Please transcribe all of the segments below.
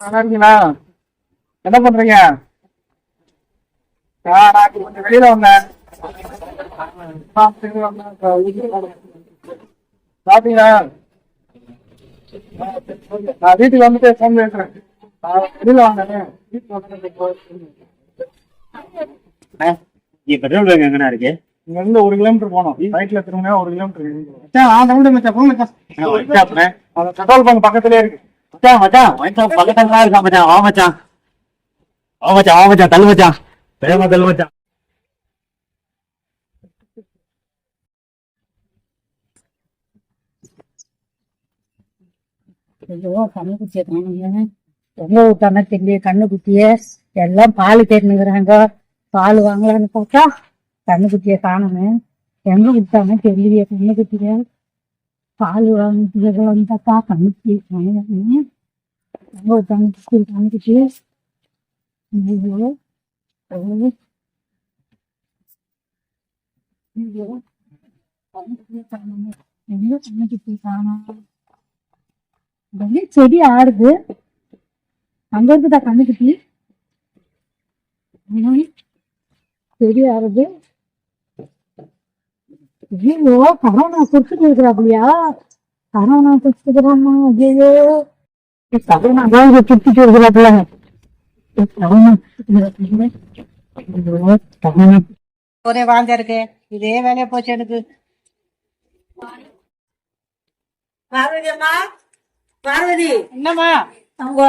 நல்லா இருக்கீங்களா என்ன பண்றீங்க நான் கொஞ்சம் வெளியில வந்தேன். சாப்பிட்டீங்களா. நான் வீட்டுக்கு வந்துட்டு ஃபோன் பேசுறேன் நான் வெளியில வந்தேன் பெட்ரோல் பேங்க் எங்கண்ணா இருக்கு இங்க இருந்து ஒரு கிலோமீட்டர் போகணும் ரைட்ல திரும்பினா ஒரு கிலோமீட்டர் ஆ தமிழ் மச்சான் போங்க பெட்ரோல் பங்க் பக்கத்துலயே இருக்கு மச்சான் மச்சான் மச்சான் பக்கத்துல தான் இருக்கா மச்சான் ஆ மச்சான் ஆ மச்சான் ஆ மச்சான் தள்ளு மச்சான் வேகமா தள்ளு மச்சான் ஐயோ கண்ணு குத்திய காணுங்க எங்க விட்டானா தெரியல கண்ணு குத்திய எல்லாம் பால் கேட்டுனுக்குறாங்க பால் வாங்கலான்னு பார்த்தா கண்ணு குத்திய காணுங்க எங்க விட்டானே தெரியலையே கண்ணு குத்திய பால் வாங்கிட்டு வந்தாக்கா கண்ணு குத்திய காணுங்க எங்க விட்டாங்க ஸ்கூல் கண்ணு குத்திய ஐயோ ஐயோ. ஐயோ செடி ஆடுது அங்க இருக்குதா கண்ணுக்குட்டி செடி ஆடுது ஐயோ கரோனா குடிச்சிட்டு இருக்கிறாப்லையா கரோனா குடிச்சிக்கிறாமா ஐயோ ஒரே வாந்த இருக்கு. இதே வேலையா போச்சு எனக்கு. பார்வதி அம்மா பார்வதி என்னம்மா? உங்க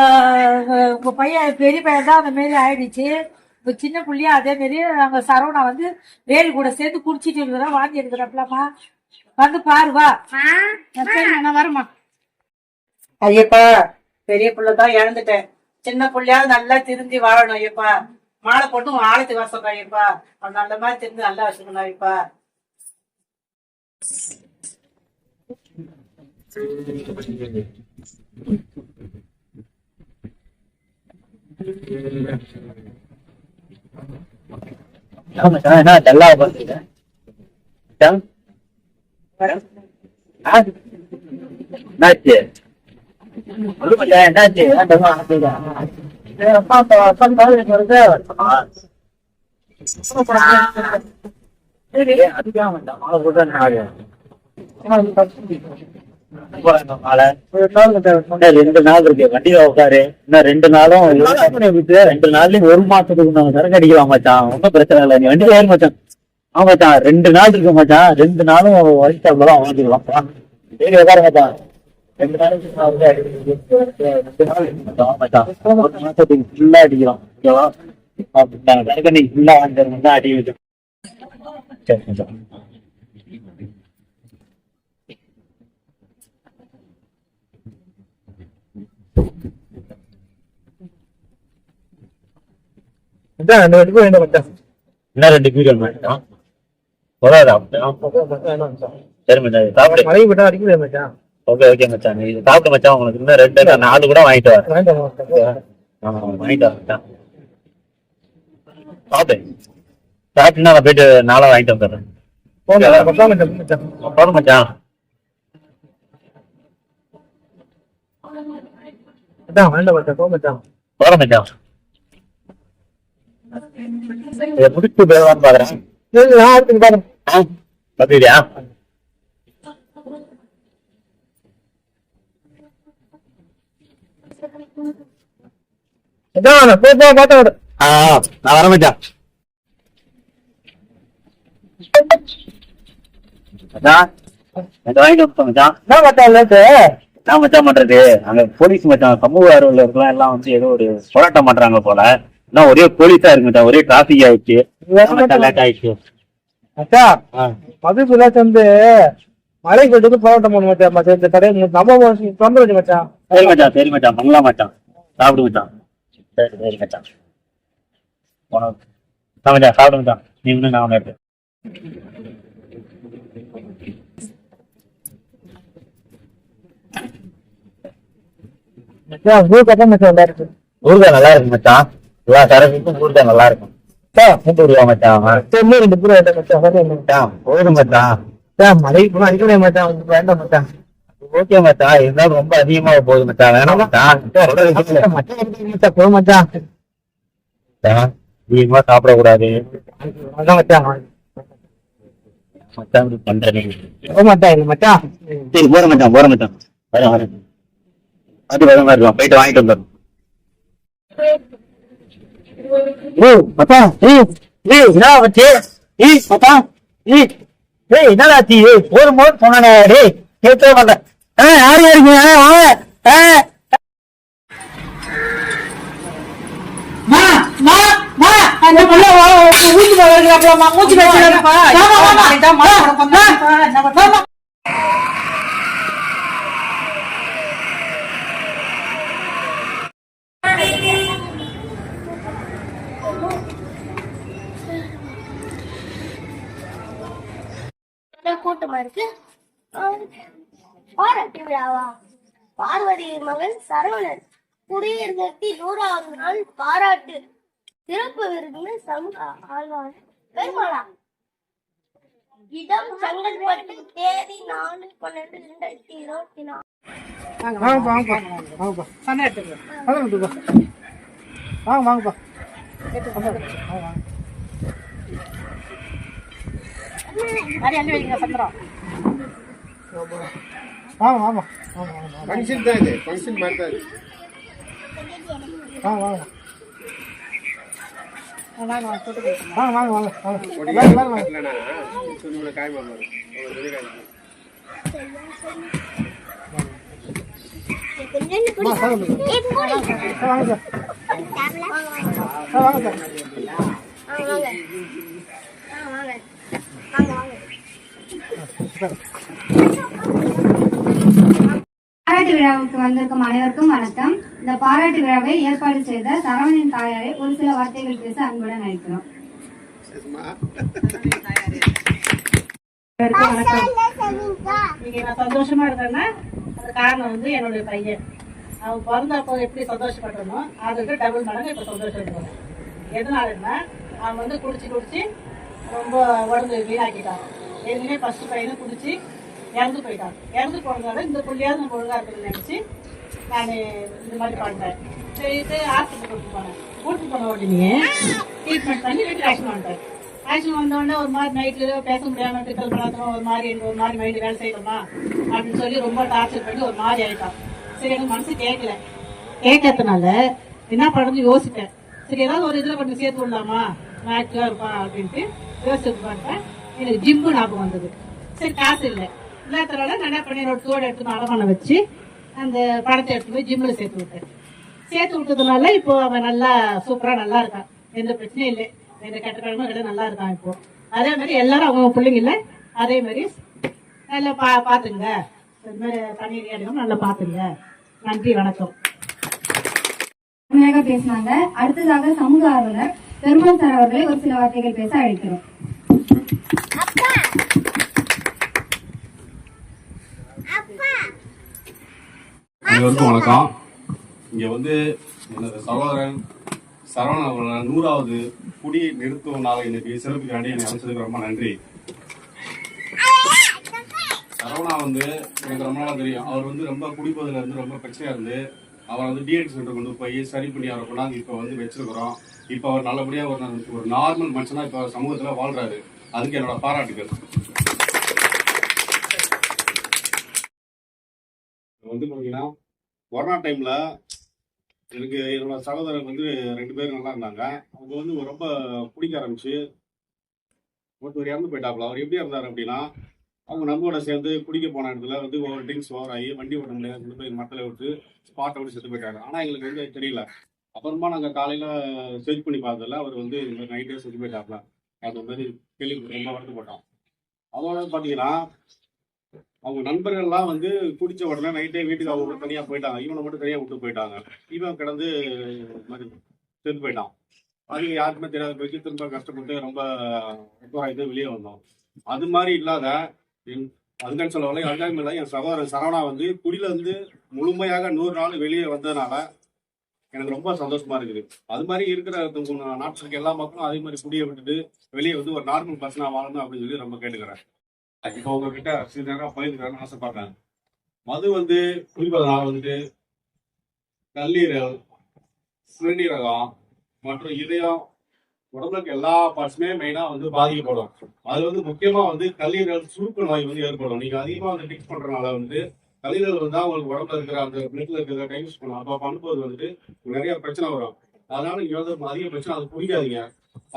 உங்க பையன் பெரிய பையன் தான் அந்த மாரி ஆயிடுச்சு. இப்ப சின்ன புள்ளையா அதே மாரி அங்க சரவணா வந்து வேலு கூட சேர்ந்து குடிச்சிட்டு இருக்கிறா வாந்தி எடுக்கிறாப்லம்மா. வந்து பாரு வா. நான் வரமா ஐயப்பா பெரிய புள்ள தான் இழந்துட்டேன் சின்ன புள்ளையா நல்லா திருந்தி வாழணும் ஐயப்பா. மாலை போட்டு உன் ஆழத்துக்கு சொல்றேன் ஐயப்பா. அவன் நல்ல மாதிரி திருந்து நல்லா வச்சுக்கணும் ஐயப்பா. என்ன டல்லா ரெண்டு நாள் இருக்கு வண்டியில உட்காரு இன்னும் ரெண்டு நாளும் ரெண்டு நாள்லயும் ஒரு மாசத்துக்கு நான் சரக்கு அடிக்கலாம் மச்சான். ஒன்றும் பிரச்சனை இல்லை நீ வண்டியில ஏறு மச்சான் ஆமாச்சான் ரெண்டு நாள் இருக்கு மச்சான் ரெண்டு நாளும் ஒயிட் ஷாப்ல தான் வாங்கிக்கலாம் சரி உட்காரு மச்சான் ரெண்டு நாளைக்கு நான் வந்து ரெண்டு நாள் ஒரு மாசத்துக்கு ஃபுல்லா அடிக்கலாம் ஓகேவா ஃபுல்லா தான் அடி வைக்கும் ரெண்டு பேருக்கும் வேண்டாம் மச்சான் என்ன ரெண்டு வீடியோ மச்சான் சரி மச்சான் இது சாப்பிடு மழைக்கு போட்டா அடிக்கல மச்சான் ஓகே ஓகே மச்சான். இது சாப்பிடு மச்சான். உங்களுக்கு இன்னும் ரெண்டு நாலு கூட வாங்கிட்டு வர வேண்டாம் மச்சான். ஆமா வாங்கிட்டு வர மச்சான். சாப்பிடு. சாப்பிட்டுனா நான் போயிட்டு நாளா வாங்கிட்டு வந்துடுறேன். போதும் மச்சான். போறேன் மச்சான். இதை முடிச்சு போயிடலான்னு பாக்குறேன். பாத்துக்கிறியா நான். ஆ நான் மச்சான் என்ன பண்றது? அங்க போலீஸ் மச்சான் சமூக ஆர்வலர்கள் எல்லாம் வந்து ஏதோ ஒரு போராட்டம் பண்றாங்க போல. இன்னும் ஒரே போலீஸா இருக்கு ஒரே டிராபிக் ஆயிடுச்சு. லேட் ஆயிடுச்சு. மதுக்குள்ள மலைக்கு போயிட்டு போராட்டம் பண்ணு மச்சான், மச்சான். இந்த கடையை நம்ம வச்சு மச்சான். சரி மச்சான் சரி மச்சான். பண்ணலாம் மச்சான். சாப்பிடு மச்சான். சரி சரி மச்சான். போனோம். மச்சான் சாப்பிடு மச்சான். நீ இன்னும் நான் இருக்கு. ஊறுகாய் நல்லா இருக்கு மச்சான். எல்லா சரக்குக்கும் நல்லா இருக்கும். மச்சான். மச்சான் போதும் மச்சான். மச்சான், மலைக்கு போனா அடிக்கவே மச்சான், வேண்டாம் மச்சான். ஓகே மச்சான் இருந்தாலும் ரொம்ப அதிகமா போகுது மச்சான் வேணாம் மச்சான். மச்சான் இருக்கு மச்சான் அதிகமா சாப்பிடக்கூடாது. மச்சான். மச்சான் பண்றேன் போக மாட்டேன் மச்சான் சரி போற மச்சான் போற மச்சான். வரேன் வரேன் அது வர மாதிரி இருக்கும் போயிட்டு வாங்கிட்டு வந்துடும் ஓ மச்சான் ஏய் ஏய் என்ன வச்சு. ஏய் மச்சான் ஏய். ஏய் என்னடா ஏய் போதும் போது சொன்னானே டேய் கேட்கவே மாட்டேன் ஆ யார் யாருங்க ஆ மா மா மா அந்த புள்ள ஆமா இதான் மா மாமா என்ன கூட்டமா இருக்கு. பாராட்டு விழாவா? பார்வதி மகன் சரவணன் குடியரசத்தி நூறாவது நாள் பாராட்டு. சிறப்பு விருதுன்னு சமூக ஆழ்வார் பெருமாளா? இடம் செங்கல்பட்டு தேதி நாலு பன்னெண்டு ரெண்டாயிரத்தி இருபத்தி நாலு. வாங்கப்பா வாங்கப்பா வாங்கப்பா சண்டை எடுத்துக்கோ அதான் விட்டுப்பா வாங்க வாங்கப்பா நிறைய அள்ளி வைங்க சந்திரம் வாங்க வாங்க வாங்க வாங்க ஃபங்க்ஷன் தான் இது ஃபங்க்ஷன் மாதிரி தான் இது வாங்க வாங்க வாங்க வாங்க தொட்டு போயிட்டு வாங்க வாங்க வாங்க வாங்க வாங்க காய் மாமா வாங்க சார் வாங்க சார் வாங்க வாங்க வாங்க வாங்க வாங்க பாராட்டு விழாவுக்கு வந்திருக்கும் அனைவருக்கும் வணக்கம். இந்த பாராட்டு விழாவை ஏற்பாடு செய்த சரவணன் தாயாரை ஒரு சில வார்த்தைகள் பேச அன்புடன் அழைக்கிறோம். நான் சந்தோஷமா இருக்கேன்னா அது காரணம் வந்து என்னுடைய பையன். அவன் பிறந்தப்போ எப்படி சந்தோஷப்பட்டனோ அதுக்கு டபுள் மடங்கு இப்ப சந்தோஷம் எதனாலன்னா அவன் வந்து குடிச்சு குடிச்சு ரொம்ப உடம்பு வீணாக்கிட்டான் ஏற்கனவே ஃபஸ்ட்டு பையனை குடிச்சு இறந்து போயிட்டான். இறந்து போனதால இந்த பிள்ளையாவது நம்ம ஒழுங்காக இருக்குன்னு நினச்சி நான் இந்த மாதிரி பண்ணிட்டேன் சரிட்டு ஹாஸ்பிட்டல் கூட்டு போனேன். கூட்டு போன உடனே ட்ரீட்மெண்ட் பண்ணி வீட்டுக்கு ஆக்ஷன் பண்ணிட்டேன் ஆக்ஷன் வந்தோடனே ஒரு மாதிரி நைட்டில் பேச முடியாமல் திட்டல் பழக்கம் ஒரு மாதிரி எனக்கு ஒரு மாதிரி மைண்டு வேலை செய்யணுமா அப்படின்னு சொல்லி ரொம்ப டார்ச்சர் பண்ணி ஒரு மாதிரி ஆகிட்டான் சரி எனக்கு மனசு கேட்கல கேட்கறதுனால என்ன பண்ணுறது யோசித்தேன் சரி ஏதாவது ஒரு இதில் கொஞ்சம் சேர்த்து விடலாமா? ஆக்டிவா இருப்பான் அப்படின்ட்டு யோசிச்சு பார்த்தேன் எனக்கு ஜிம்மு ஞாபகம் வந்தது. சரி காசு இல்லை. இல்லாதனால நான் என்ன பண்ணி என்னோட தோடு எடுத்து நான் வச்சு அந்த பணத்தை எடுத்து போய் ஜிம்மில் சேர்த்து விட்டேன். சேர்த்து விட்டதுனால இப்போ அவன் நல்லா சூப்பராக நல்லா இருக்கான். எந்த பிரச்சனையும் இல்லை. எந்த கெட்ட கிழமை கிடையாது நல்லா இருக்கான் இப்போ. அதே மாதிரி எல்லாரும் அவங்க பிள்ளைங்கள அதே மாதிரி நல்லா பா பார்த்துங்க இந்த மாதிரி தண்ணீர் அடிக்காம நல்லா பார்த்துங்க நன்றி வணக்கம். பேசினாங்க. அடுத்ததாக சமூக ஆர்வலர் பெருமாள் சார் அவர்களை ஒரு சில வார்த்தைகள் பேச அழைக்கிறோம். அனைவருக்கும் வணக்கம் இங்க வந்து எனது சகோதரன் சரவணன் அவர்கள் நூறாவது குடி நிறுத்தும் நாளை இன்னைக்கு சிறப்புக்காண்டி என்னை அழைச்சதுக்கு ரொம்ப நன்றி. சரவணா வந்து எனக்கு ரொம்ப நாளாக தெரியும். அவர் வந்து ரொம்ப குடிப்பதுல இருந்து ரொம்ப பிரச்சனையா இருந்து அவரை வந்து டிஎட் சென்டர் கொண்டு போய் சரி பண்ணி அவரை கொண்டாந்து இப்போ வந்து வச்சிருக்கிறோம். இப்போ அவர் நல்லபடியா ஒரு ஒரு நார்மல் மனுஷனா இப்போ சமூகத்துல வாழ்றாரு. அதுக்கு என்னோட பாராட்டுகள். வந்து பார்த்தீங்கன்னா கொரோனா டைம்ல எனக்கு என்னோட சகோதரர் வந்து ரெண்டு பேரும் நல்லா இருந்தாங்க. அவங்க வந்து ரொம்ப குடிக்க ஆரம்பிச்சு ஒருத்தர் இறந்து போயிட்டாப்புல. அவர் எப்படி இருந்தார் அப்படின்னா அவங்க நம்மளோட சேர்ந்து குடிக்க போன இடத்துல வந்து ஓவர் ட்ரிங்க்ஸ் ஓவர் ஆகி வண்டி ஓட்ட முடியாது கொண்டு போய் மக்களை விட்டு ஸ்பாட்டை விட்டு செத்து போயிட்டாங்க ஆனால் எங்களுக்கு வந்து தெரியல. அப்புறமா நாங்கள் காலையில் சர்ச் பண்ணி பார்த்ததில்ல அவர் வந்து இந்த நைட்டே செத்து போயிட்டாப்ல அது மாதிரி கேள்வி ரொம்ப வருத்தப்பட்டோம். அதோட பார்த்தீங்கன்னா அவங்க நண்பர்கள்லாம் வந்து குடிச்ச உடனே நைட்டே வீட்டுக்கு அவங்க தனியா போயிட்டாங்க. இவனை மட்டும் தனியா விட்டு போயிட்டாங்க. இவன் கிடந்து திரும்ப செத்து போயிட்டான். அது யாருக்குமே தெரியாத போயிட்டு திரும்ப கஷ்டப்பட்டு ரொம்ப இது வெளியே வந்தோம். அது மாதிரி இல்லாத என் அதுக்கான சொல்ல வரல அதுக்காக இல்லை என் சகோதரன் சரவணா வந்து குடியில இருந்து முழுமையாக நூறு நாள் வெளியே வந்ததுனால எனக்கு ரொம்ப சந்தோஷமா இருக்குது. அது மாதிரி இருக்கிற நாட்டுக்கு எல்லா மக்களும் அதே மாதிரி குடியை விட்டுட்டு வெளியே வந்து ஒரு நார்மல் பர்சனா வாழணும் அப்படின்னு சொல்லி ரொம்ப கேட்டுக்கிறேன். இப்போ உங்ககிட்ட சில நேரம் பகிர்ந்துக்கிறேன்னு ஆசைப்படுறாங்க. மது வந்து குடிப்பதனால வந்துட்டு கல்லீரல் சிறுநீரகம் மற்றும் இதயம் உடம்புக்கு எல்லா பார்ட்ஸுமே மெயினா வந்து பாதிக்கப்படும். அது வந்து முக்கியமா வந்து கல்லீரல் சுருக்க நோய் வந்து ஏற்படும். நீங்க அதிகமா வந்து டிக்ஸ் பண்றதுனால வந்து கல்லீரல் வந்து உங்களுக்கு உடம்புல இருக்கிற அந்த பிளட்ல இருக்கிற டைம் யூஸ் பண்ணலாம் அப்ப பண்ணும்போது வந்துட்டு நிறைய பிரச்சனை வரும். அதனால நீங்க வந்து அதிக பிரச்சனை அது புரியாதீங்க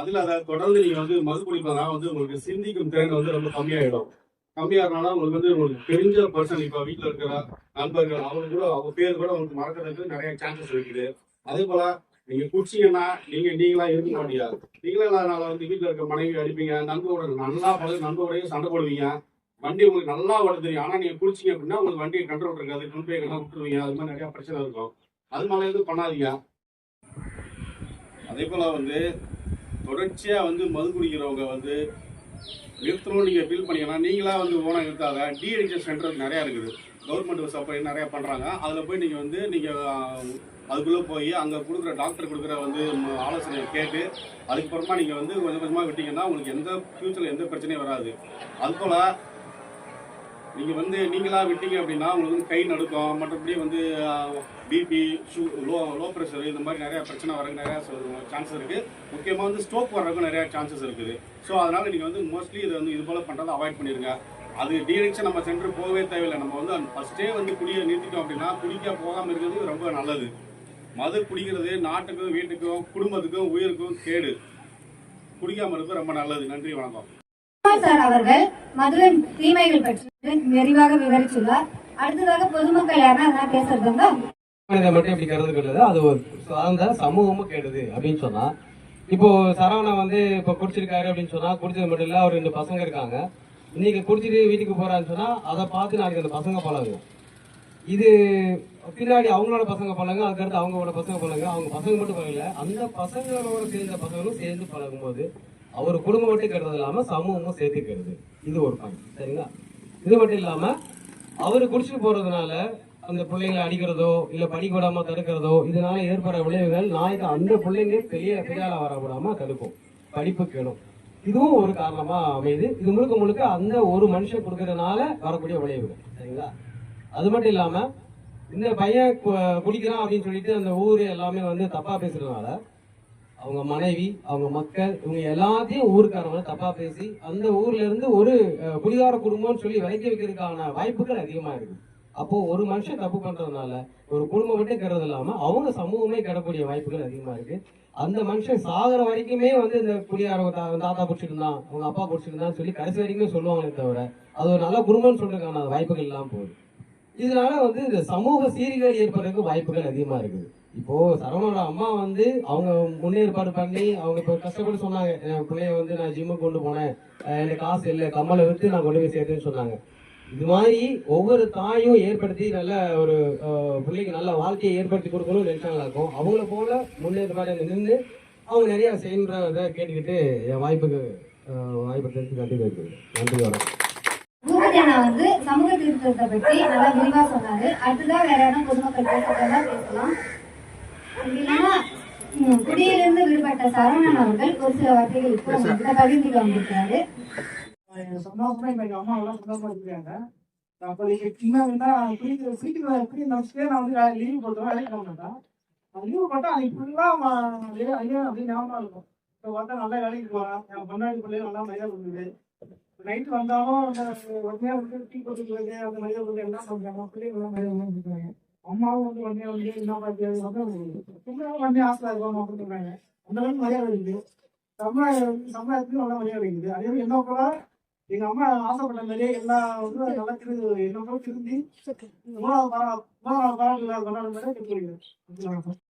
அதுல அதை தொடர்ந்து நீங்க வந்து மது குடிப்பதனால வந்து உங்களுக்கு சிந்திக்கும் திறன் வந்து ரொம்ப கம்மியாயிடும். கம்மியாகிறனால உங்களுக்கு வந்து உங்களுக்கு தெரிஞ்ச பர்சன் இப்ப வீட்டுல இருக்கிற நண்பர்கள் அவங்க கூட அவங்க பேர் கூட உங்களுக்கு மறக்கிறதுக்கு நிறைய சான்சஸ் இருக்குது. அதே போல நீங்க குடிச்சீங்கன்னா நீங்க நீங்களா இருக்க முடியாது. நீங்களே இல்லாதனால வந்து வீட்டுல இருக்க மனைவி அடிப்பீங்க நண்பரோட நல்லா பழகு நண்பரோடையும் சண்டை போடுவீங்க. வண்டி உங்களுக்கு நல்லா ஓட தெரியும். ஆனா நீங்க குடிச்சீங்க அப்படின்னா உங்களுக்கு வண்டியை கண்ட்ரோல் இருக்காது கொண்டு போய் விட்டுருவீங்க அது மாதிரி நிறைய பிரச்சனை இருக்கும். அது மேலே எதுவும் பண்ணாதீங்க. அதே போல வந்து தொடர்ச்சியாக வந்து மது குடிக்கிறவங்க வந்து நிறுத்தணும் நீங்கள் ஃபீல் பண்ணிக்கலாம் நீங்களாக வந்து ஓனாக நிறுத்தாத டிஎடிக்ஷன் சென்டர் நிறையா இருக்குது. கவர்மெண்ட் சப்ளை நிறையா பண்ணுறாங்க அதில் போய் நீங்கள் வந்து நீங்கள் அதுக்குள்ளே போய் அங்கே கொடுக்குற டாக்டர் கொடுக்குற வந்து ஆலோசனை கேட்டு அதுக்கப்புறமா நீங்கள் வந்து கொஞ்சம் கொஞ்சமாக விட்டிங்கன்னா உங்களுக்கு எந்த ஃப்யூச்சரில் எந்த பிரச்சனையும் வராது. அதுபோல் நீங்கள் நீங்க வந்து நீங்களா விட்டீங்க அப்படின்னா உங்களுக்கு வந்து கை நடுக்கம் மற்றபடி வந்து பிபி ஷூ லோ லோ ப்ரெஷர் இந்த மாதிரி நிறைய பிரச்சனை வரக்கு நிறைய சான்சஸ் இருக்கு. முக்கியமா வந்து ஸ்ட்ரோக் வர்றதுக்கும் நிறைய சான்சஸ் இருக்குது. ஸோ அதனால நீங்க வந்து மோஸ்ட்லி இதை வந்து இது போல பண்றதை அவாய்ட் பண்ணிருங்க. அது டீரெக்ஷன் நம்ம சென்டர் போகவே தேவையில்லை. நம்ம வந்து ஃபர்ஸ்டே வந்து குடியை நிறுத்திட்டோம் அப்படின்னா குடிக்க போகாம இருக்கிறது ரொம்ப நல்லது. மது குடிக்கிறது நாட்டுக்கும் வீட்டுக்கும் குடும்பத்துக்கும் உயிருக்கும் கேடு. குடிக்காம இருக்கிறது ரொம்ப நல்லது. நன்றி வணக்கம். சார் அவர்கள் மதுவின் தீமைகள் பற்றி விரிவாக விவரித்துள்ளார் அடுத்ததாக பொதுமக்கள் யாருன்னா அதெல்லாம் பேசுறதுங்க இதை மட்டும் இப்படி கிடையாது அது ஒரு சார்ந்த சமூகமும் கேடுது அப்படின்னு சொன்னா. இப்போ சரவணன் வந்து இப்போ குடிச்சிருக்காரு அப்படின்னு சொன்னா குடிச்சது மட்டும் இல்ல அவர் ரெண்டு பசங்க இருக்காங்க. இன்னைக்கு குடிச்சிட்டு வீட்டுக்கு போறான்னு சொன்னா அதை பார்த்து நாளைக்கு அந்த பசங்க பழகும் இது பின்னாடி அவங்களோட பசங்க பழங்க அதுக்கடுத்து அவங்களோட பசங்க பழங்க அவங்க பசங்க மட்டும் பழகல அந்த பசங்களோட சேர்ந்த பசங்களும் சேர்ந்து பழகும் போது அவர் குடும்பம் மட்டும் கெடுறது இல்லாம சமூகமும் சேர்த்து இது ஒரு பாயிண்ட் சரிங்களா? இது மட்டும் இல்லாம அவர் குடிச்சிட்டு போறதுனால அந்த பிள்ளைங்களை அடிக்கிறதோ இல்ல படிக்க தடுக்கிறதோ இதனால ஏற்படுற விளைவுகள் நாளைக்கு அந்த பிள்ளைங்க பெரிய பிள்ளையால வர தடுக்கும். படிப்பு கேடும். இதுவும் ஒரு காரணமா அமையுது. இது முழுக்க முழுக்க அந்த ஒரு மனுஷன் கொடுக்கறதுனால வரக்கூடிய விளைவுகள். சரிங்களா? அது மட்டும் இல்லாம இந்த பையன் கு- குடிக்கிறான் அப்படின்னு சொல்லிட்டு அந்த ஊர் எல்லாமே வந்து தப்பா பேசுறதுனால அவங்க மனைவி அவங்க மக்கள் இவங்க எல்லாத்தையும் ஊருக்காரவங்க தப்பா பேசி அந்த ஊர்ல இருந்து ஒரு புலிகார குடும்பம்னு சொல்லி வைக்க வைக்கிறதுக்கான வாய்ப்புகள் அதிகமா இருக்கு. அப்போ ஒரு மனுஷன் தப்பு பண்றதுனால ஒரு குடும்பம் மட்டும் கெடுறது இல்லாம அவங்க சமூகமே கெடக்கூடிய வாய்ப்புகள் அதிகமா இருக்கு. அந்த மனுஷன் சாகிற வரைக்குமே வந்து இந்த குடியார தா- தாத்தா குடிச்சிருந்தான் இருந்தான் அவங்க அப்பா குடிச்சிட்டு சொல்லி கடைசி வரைக்குமே சொல்லுவாங்களே தவிர அது ஒரு நல்ல குடும்பம்னு சொல்றதுக்கான வாய்ப்புகள் இல்லாம போகுது. இதனால வந்து இந்த சமூக சீர்கேடு ஏற்படுறதுக்கு வாய்ப்புகள் அதிகமா இருக்குது. இப்போ சரவணோட அம்மா வந்து அவங்க முன்னேற்பாடு பண்ணி அவங்க இப்போ கஷ்டப்பட்டு சொன்னாங்க என் பிள்ளைய வந்து நான் ஜிம்முக்கு கொண்டு போனேன். எனக்கு காசு இல்லை கம்மலை விட்டு நான் கொண்டு போய் சேர்த்தேன்னு சொன்னாங்க. இது மாதிரி ஒவ்வொரு தாயும் ஏற்படுத்தி நல்ல ஒரு பிள்ளைக்கு நல்ல வாழ்க்கையை ஏற்படுத்தி கொடுக்கணும்னு நினைச்சாங்களாக்கும் அவங்கள போல முன்னேற்பாடு நின்று அவங்க நிறைய செய்யன்றதை கேட்டுக்கிட்டு என் வாய்ப்புக்கு வாய்ப்பு தெரிஞ்சு கண்டிப்பாக இருக்குது. நன்றி வணக்கம். வந்து சமூக திருத்தத்தை பற்றி நல்லா விரிவா சொன்னாரு. அடுத்ததான் வேற இடம் பொதுமக்கள் பேசுறதா பேசலாம். குடியிலிருந்து விடுபட்ட சரவணன் அவர்கள் ஒரு சில வார்த்தைகள் இப்போ உங்ககிட்ட பகிர்ந்துக்க வந்திருக்காரு சந்தோஷமா இன்னைக்கு அம்மா எல்லாம் சந்தோஷமா இருக்காங்க அப்ப நீங்க சின்ன குடிக்கிற சீக்கிரம் எப்படி நினைச்சிட்டே நான் வந்து லீவ் போட்டுருவேன் வேலைக்கு போக மாட்டேன் லீவ் போட்டா ஃபுல்லா ஐயோ அப்படின்னு ஞாபகம் இருக்கும். இப்போ பார்த்தா நல்லா வேலைக்கு போறேன் என் பொன்னாடி பிள்ளைங்க நல்லா மரியாதை கொடுக்குது. நைட்டு வந்தாலும் உடனே டீ போட்டுக்கிறது அந்த மரியாதை கொடுக்குறது எல்லாம் பண்றாங்க. பிள்ளைங்க எல்லாம் மரியாதை கொடுக்குறாங்க. அம்மாவும் வந்து உடனே வந்து என்ன பார்த்து சும்மா வந்து ஆசை இருக்கும் அப்படின்னு சொல்றாங்க அந்த அளவுக்கு மரியாதை இருக்குது சமுதாயம் சமுதாயத்துக்கும் நல்லா மரியாதை இருக்குது அதே மாதிரி என்ன போல எங்க அம்மா ஆசைப்பட்ட மாதிரியே எல்லா வந்து நல்லா திரு என்ன போல திருந்தி மூணாவது பரவ மூணாவது பரவாயில்ல கொண்டாடும் மாதிரி